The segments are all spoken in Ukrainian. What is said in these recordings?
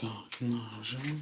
Так, нажимаем.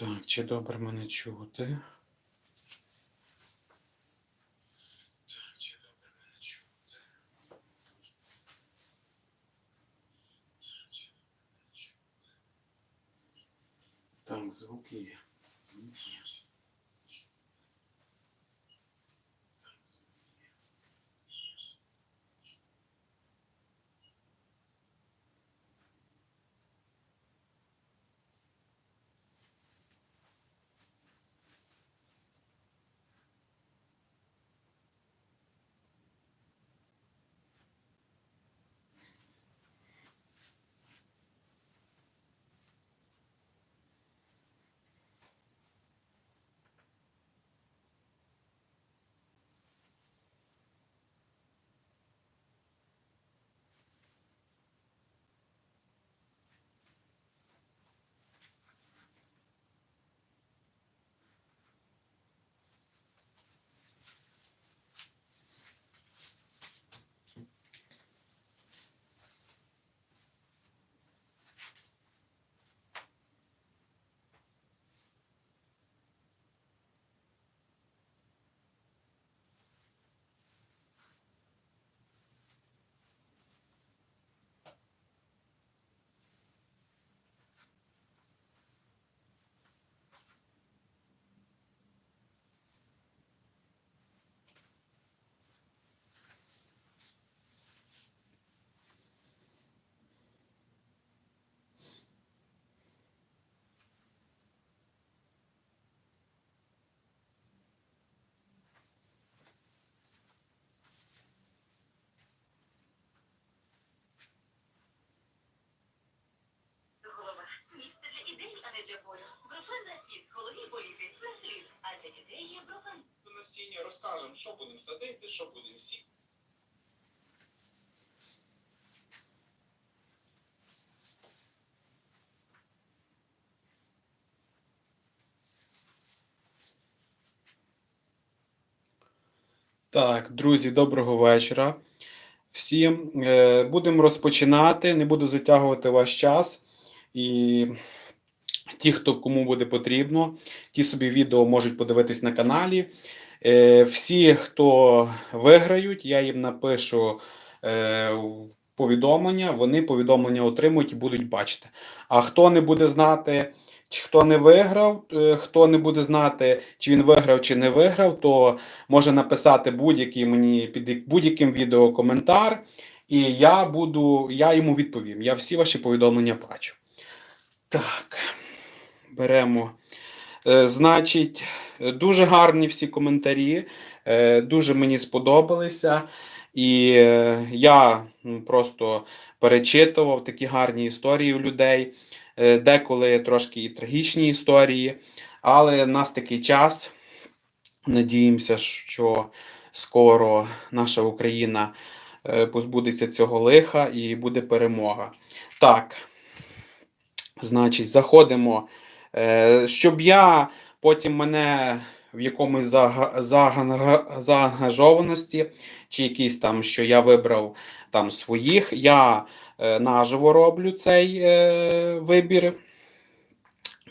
Так, чи добре мене чути? Від голові боліти на слід, а для дітей є профен. насіння розкажемо, що будемо садити, що будемо сіяти. Так, друзі, доброго вечора. Всім Е, будемо розпочинати. Не буду затягувати ваш час. І ті, хто кому буде потрібно, ті собі відео можуть подивитись на каналі. Е, всі, хто виграють, я їм напишу е, повідомлення, вони повідомлення отримують і будуть бачити. А хто не буде знати, чи хто не виграв, е, хто не буде знати, чи він виграв, чи не виграв, то може написати будь-який мені під будь-яким відео коментар, і я буду, я йому відповім. Я всі ваші повідомлення бачу. Так, беремо. Е, Значить, дуже гарні всі коментарі, е, дуже мені сподобалися. І е, я ну, просто перечитував такі гарні історії у людей, деколи трошки і трагічні історії, але в нас такий час. Надіємося, що скоро наша Україна позбудеться цього лиха і буде перемога. Так, значить, заходимо. Е, Щоб я потім мене в якомусь заангажованості, чи якийсь там, що я вибрав там своїх, я е, наживо роблю цей е, вибір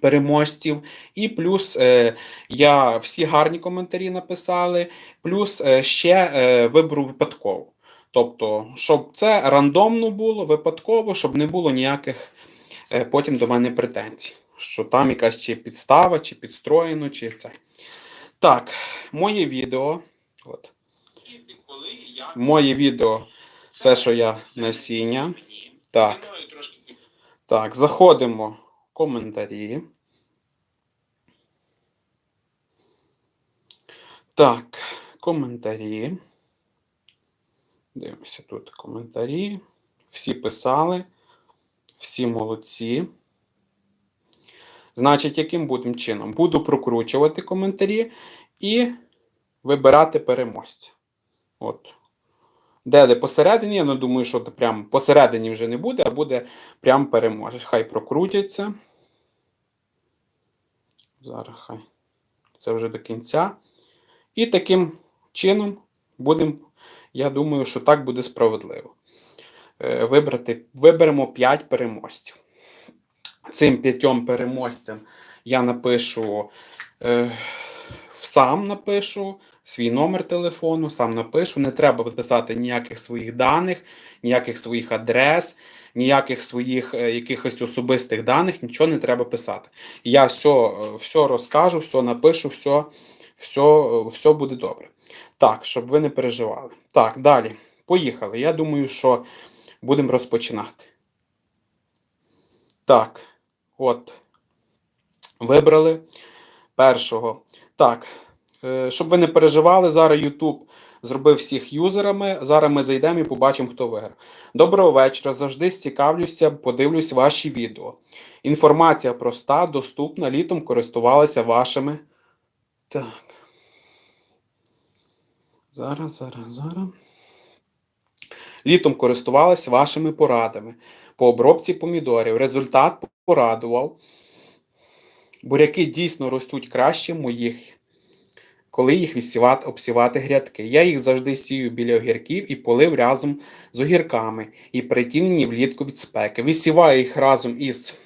переможців. І плюс е, я всі гарні коментарі написали, плюс е, ще е, виберу випадково. Тобто, щоб це рандомно було, випадково, щоб не було ніяких е, потім до мене претензій. Що там якась чи підстава, чи підстроєно, чи це. Так, моє відео. От, моє відео, це що я насіння. Так. Так, заходимо в коментарі. Так, коментарі. Дивимося тут коментарі. Всі писали. Всі молодці. Значить, яким будемо чином? Буду прокручувати коментарі і вибирати переможця. От. Де посередині, я не думаю, що прям посередині вже не буде, а буде прям переможе. Хай прокрутяться. Зараз хай. Це вже до кінця. І таким чином будемо, я думаю, що так буде справедливо. Е, Вибрати, виберемо 5 переможців. Цим п'ятьом переможцям я напишу е, сам напишу свій номер телефону, сам напишу. Не треба писати ніяких своїх даних, ніяких своїх адрес, ніяких своїх е, якихось особистих даних, нічого не треба писати. Я все, е, все розкажу, все напишу, все, все, е, все буде добре. Так, щоб ви не переживали. Так, далі. Поїхали. Я думаю, що будемо розпочинати. Так, от. Вибрали першого. Так, е, щоб ви не переживали, зараз YouTube зробив всіх юзерами. Зараз ми зайдемо і побачимо, хто виграв. Доброго вечора. Завжди цікавлюся, подивлюсь ваші відео. Інформація проста, доступна. Літом користувалася вашими. Так. Зараз, зараз, зараз. Літом користувалася вашими порадами по обробці помідорів. Результат порадував. Буряки дійсно ростуть краще моїх, коли їх відсівати, обсівати грядки. Я їх завжди сію біля огірків і полив разом з огірками і притінені влітку від спеки. Висіваю їх разом із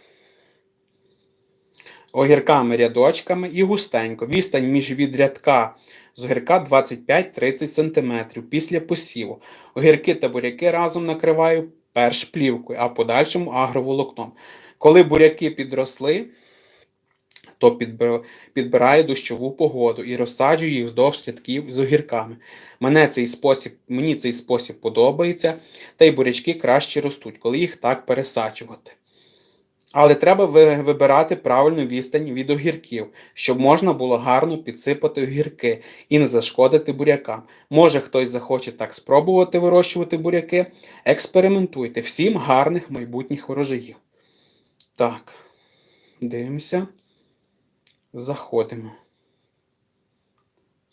огірками рядочками і густенько. Відстань між від рядка з огірка 25-30 см після посіву. Огірки та буряки разом накриваю перш плівкою, а в подальшому агроволокном. Коли буряки підросли, то підбирає дощову погоду і розсаджує їх вздовж рядків з огірками. Мене цей спосіб, мені цей спосіб подобається, та й бурячки краще ростуть, коли їх так пересаджувати. Але треба вибирати правильну відстань від огірків, щоб можна було гарно підсипати огірки і не зашкодити бурякам. Може хтось захоче так спробувати вирощувати буряки. Експериментуйте. Всім гарних майбутніх урожаїв. Так, дивимося. Заходимо.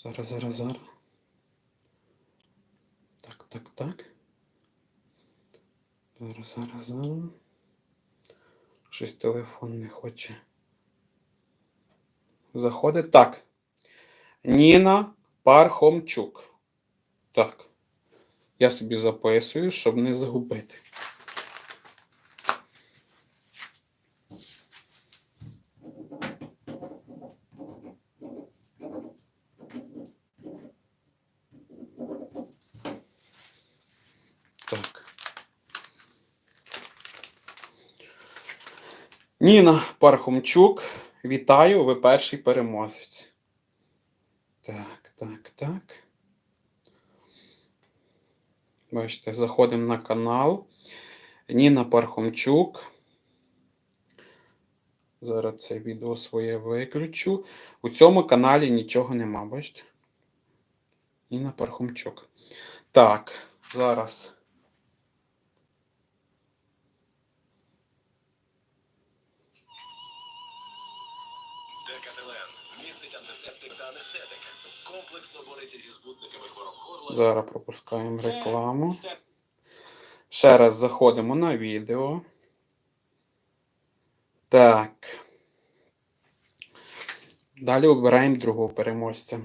Зараз, зараз, зараз. Так, так, так. Зараз, зараз, зараз. Щось телефон не хоче. Заходить. Так. Ніна Пархомчук. Так. Я собі записую, щоб не загубити. Так. Ніна Пархомчук, вітаю, ви перший переможець. Так, так, так. Бачите, заходимо на канал. Ніна Пархомчук. Зараз це відео своє виключу. У цьому каналі нічого нема, бачите? Ніна Пархомчук. Так, зараз. Комплексно бореться зі збутниками хвороб горла. Зараз пропускаємо рекламу. Ще раз заходимо на відео. Так. Далі обираємо другого переможця.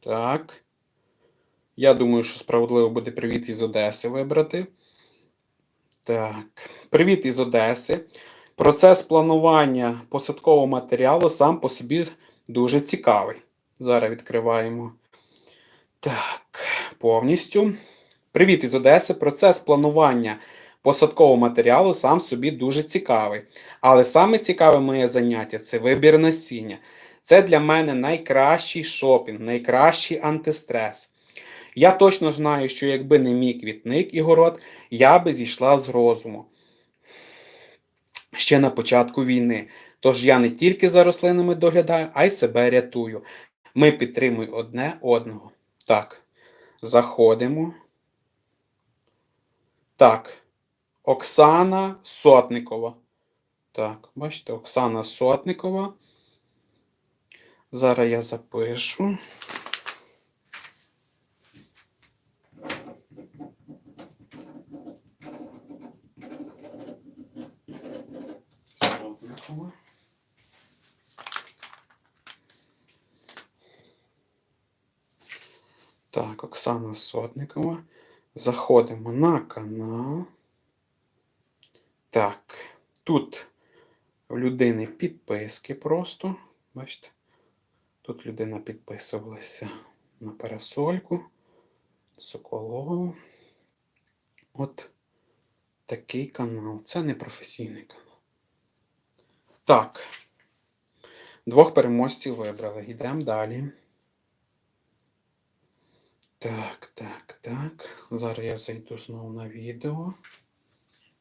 Так. Я думаю, що справедливо буде привіт із Одеси вибрати. Так. Привіт із Одеси. Процес планування посадкового матеріалу сам по собі дуже цікавий. Зараз відкриваємо. Так, повністю. Привіт із Одеси. Процес планування посадкового матеріалу сам собі дуже цікавий. Але саме цікаве моє заняття це вибір насіння. Це для мене найкращий шопінг, найкращий антистрес. Я точно знаю, що якби не мій квітник і город, я би зійшла з розуму ще на початку війни. Тож я не тільки за рослинами доглядаю, а й себе рятую. Ми підтримуємо одне одного. Так, заходимо. Так, Оксана Сотникова. Так, бачите, Оксана Сотникова. Зараз я запишу. Сотникова. Так, Оксана Сотникова. Заходимо на канал. Так, тут в людини підписки просто. Бачите? Тут людина підписувалася на парасольку, Соколову. От такий канал. Це не професійний канал. Так. Двох переможців вибрали. Йдемо далі. Так, так, так. Зараз я зайду знову на відео.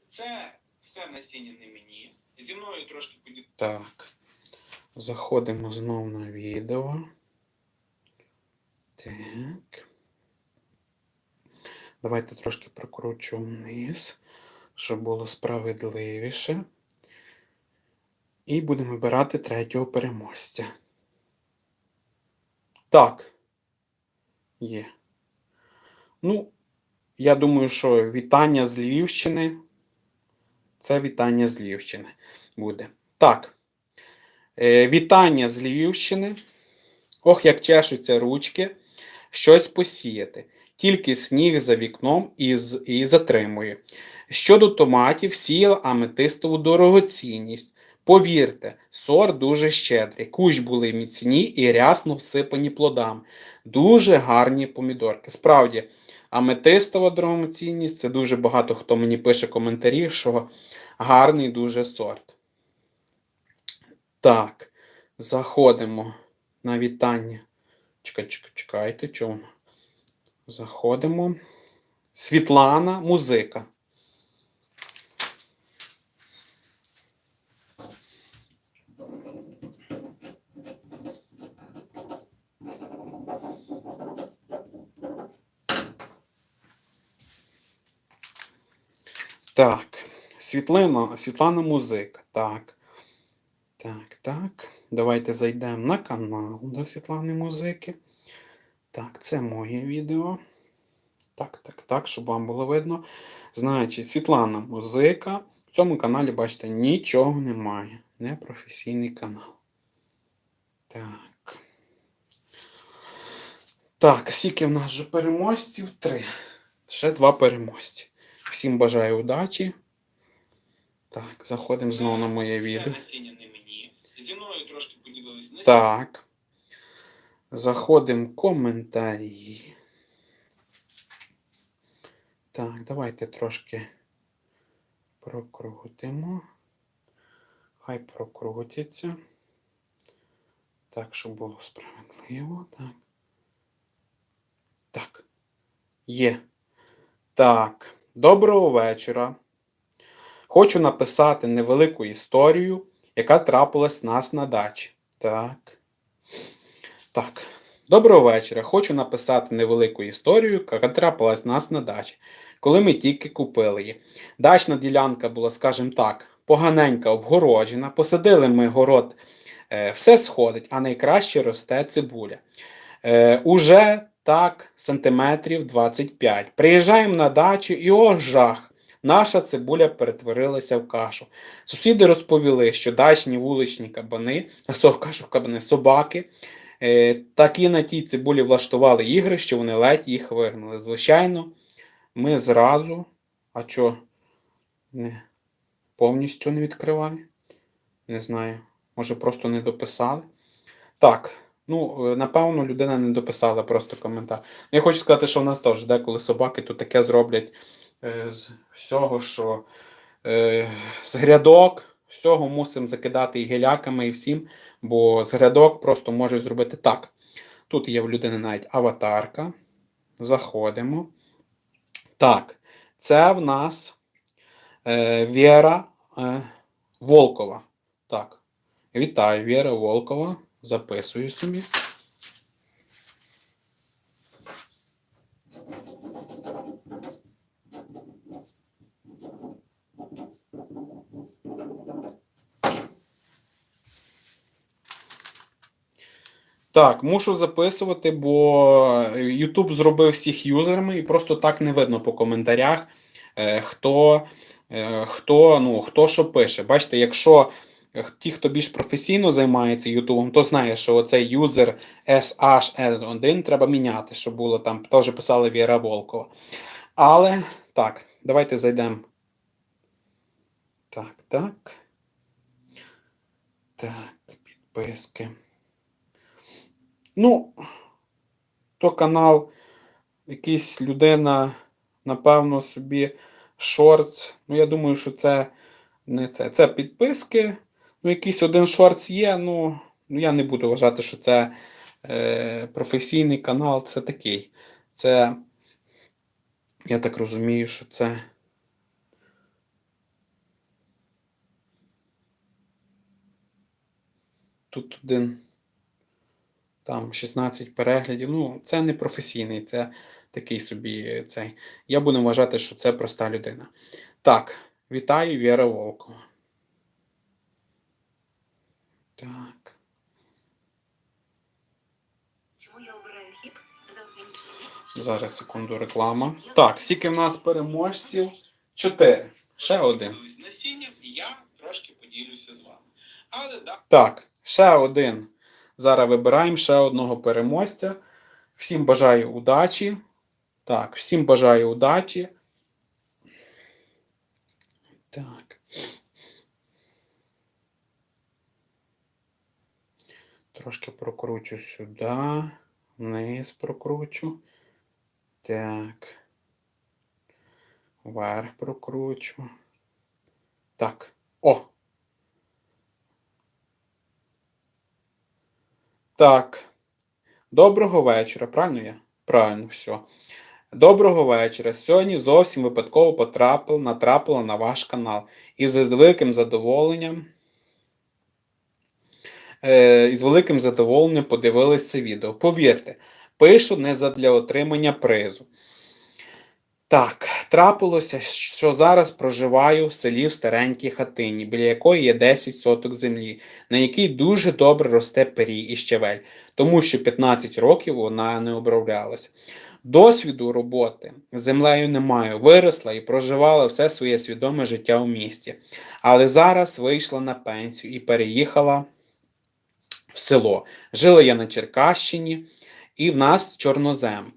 Це все насіння не мені. Зі мною трошки поділ... Так. Заходимо знову на відео. Так. Давайте трошки прокручу вниз, щоб було справедливіше. І будемо вибирати третього переможця. Так. Є. Ну, я думаю, що вітання з Львівщини. Це вітання з Львівщини буде. Так. Е, вітання з Львівщини. Ох, як чешуться ручки. Щось посіяти. Тільки сніг за вікном і, і затримує. Щодо томатів, сіяла аметистову дорогоцінність. Повірте, сорт дуже щедрий. Кущ були міцні і рясно всипані плодами. Дуже гарні помідорки. Справді, аметистова дорогоцінність це дуже багато хто мені пише коментарі, що гарний дуже сорт. Так, заходимо на вітання. Чекайте, чекай, чекайте, чому? Заходимо. Світлана, музика. Так, Світлина, Світлана Музика. Так. Так, так. Давайте зайдемо на канал до Світлани Музики. Так, це моє відео. Так, так, так, щоб вам було видно. Значить, Світлана Музика. В цьому каналі, бачите, нічого немає. Непрофесійний канал. Так. Так, скільки в нас вже переможців? Три. Ще два переможці. Всім бажаю удачі. Так, заходимо знову на моє відео. Зі мною трошки поділились. Так. Заходимо в коментарі. Так, давайте трошки прокрутимо. Хай прокрутиться. Так, щоб було справедливо. Так. Так. Є. Так. Доброго вечора. Хочу написати невелику історію, яка трапилась нас на дачі. Так. Так. Доброго вечора. Хочу написати невелику історію, яка трапилась нас на дачі, коли ми тільки купили її. Дачна ділянка була, скажімо так, поганенька обгороджена. Посадили ми город, е, все сходить, а найкраще росте цибуля. Е, уже так, сантиметрів 25. Приїжджаємо на дачу і о жах! Наша цибуля перетворилася в кашу. Сусіди розповіли, що дачні вуличні кабани, а кажу кабани, собаки, е, такі на тій цибулі влаштували ігри, що вони ледь їх вигнали. Звичайно, ми зразу, а що, не, повністю не відкриває? Не знаю, може просто не дописали. Так, ну, е, напевно, людина не дописала просто коментар. Ну, Я хочу сказати, що в нас теж деколи собаки тут таке зроблять е, з всього, що е, з грядок, всього мусимо закидати і геляками, і всім, бо з грядок просто може зробити так. Тут є в людини навіть аватарка. Заходимо. Так, це в нас е, Віра е, Волкова. Так, вітаю, Віра Волкова. Записую собі. Так, мушу записувати, бо YouTube зробив всіх юзерами і просто так не видно по коментарях, е, хто, е, хто, ну, хто що пише. Бачите, якщо ті, хто більш професійно займається Ютубом, то знає, що оцей юзер SHN1 треба міняти, щоб було там, теж писала Віра Волкова. Але так, давайте зайдемо. Так, так. Так, підписки. Ну, то канал, якийсь людина, напевно, собі шортс. Ну, я думаю, що це не це. Це підписки. Ну, якийсь один шортс є. Ну, ну я не буду вважати, що це е, професійний канал. Це такий. Це, я так розумію, що це. Тут один. Там 16 переглядів. Ну, це не професійний, це такий собі цей. Я буду вважати, що це проста людина. Так, вітаю, Віра Волкова. Так. Чому я обираю хіп? Зараз секунду реклама. Так, скільки в нас переможців? Чотири. Ще один. І я трошки поділюся з вами. Але Так, ще один. Зараз вибираємо ще одного переможця. Всім бажаю удачі. Так, всім бажаю удачі. Так. Трошки прокручу сюди. Вниз прокручу. Так. Вверх прокручу. Так. О! Так. Доброго вечора. Правильно я? Правильно, все. Доброго вечора. Сьогодні зовсім випадково потрапила, натрапила на ваш канал. І з великим задоволенням. Е, і великим задоволенням подивились це відео. Повірте, пишу не задля отримання призу. Так, трапилося, що зараз проживаю в селі в старенькій хатині, біля якої є 10 соток землі, на якій дуже добре росте пирій і щавель, тому що 15 років вона не оброблялася. Досвіду роботи землею не маю, виросла і проживала все своє свідоме життя у місті. Але зараз вийшла на пенсію і переїхала в село. Жила я на Черкащині, і в нас чорнозем.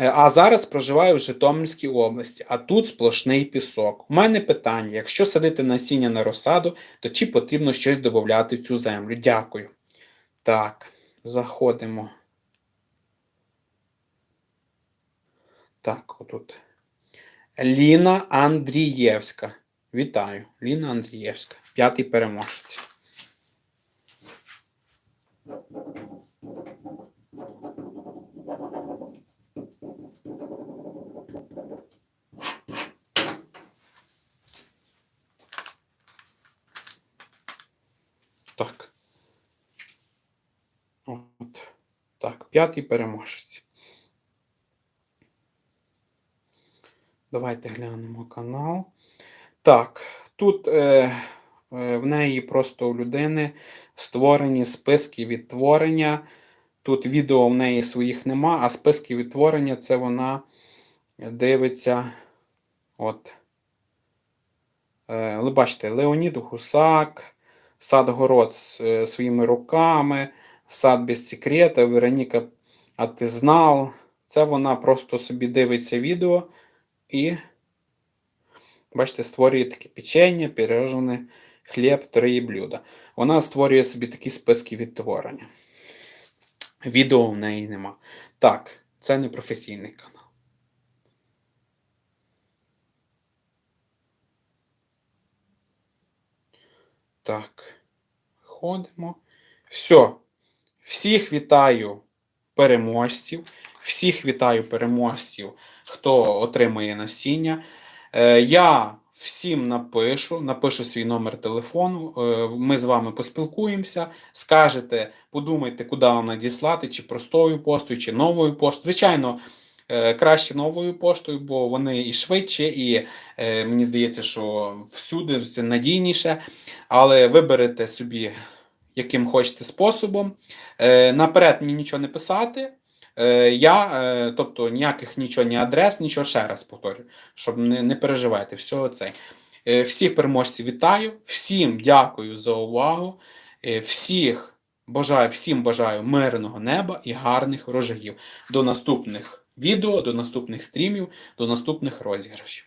Е, А зараз проживаю в Житомирській області, а тут сплошний пісок. У мене питання: якщо садити насіння на розсаду, то чи потрібно щось додати в цю землю? Дякую. Так, заходимо. Так, отут. Ліна Андрієвська. Вітаю. Ліна Андрієвська. П'ятий переможець. Так. От. Так, п'ятий переможець. Давайте глянемо канал. Так, тут е, е, в неї просто у людини створені списки відтворення. Тут відео в неї своїх нема, а списки відтворення це вона дивиться. От. Е, ви бачите, Леонід Гусак, сад город е, своїми руками, сад без секрета, Вероніка, а ти знав. Це вона просто собі дивиться відео і, бачите, створює таке печення, пирожне, хліб, три блюда. Вона створює собі такі списки відтворення. Відео в неї нема. Так, це не професійний канал. Так, ходимо. Все. Всіх вітаю переможців. Всіх вітаю переможців, хто отримує насіння. Е, я всім напишу, напишу свій номер телефону. е, Ми з вами поспілкуємося. Скажете, подумайте, куди вам надіслати, чи простою поштою, чи новою поштою. Звичайно, е, краще новою поштою, бо вони і швидше, і е, мені здається, що всюди це надійніше. Але виберете собі, яким хочете способом. Наперед мені нічого не писати. Е, Я, е, тобто ніяких нічого, ні адрес, нічого ще раз повторю, щоб не, не переживайте. Все це. Е, Всіх переможців вітаю, всім дякую за увагу. Всіх бажаю, всім бажаю мирного неба і гарних врожаїв. До наступних відео, до наступних стрімів, до наступних розіграшів.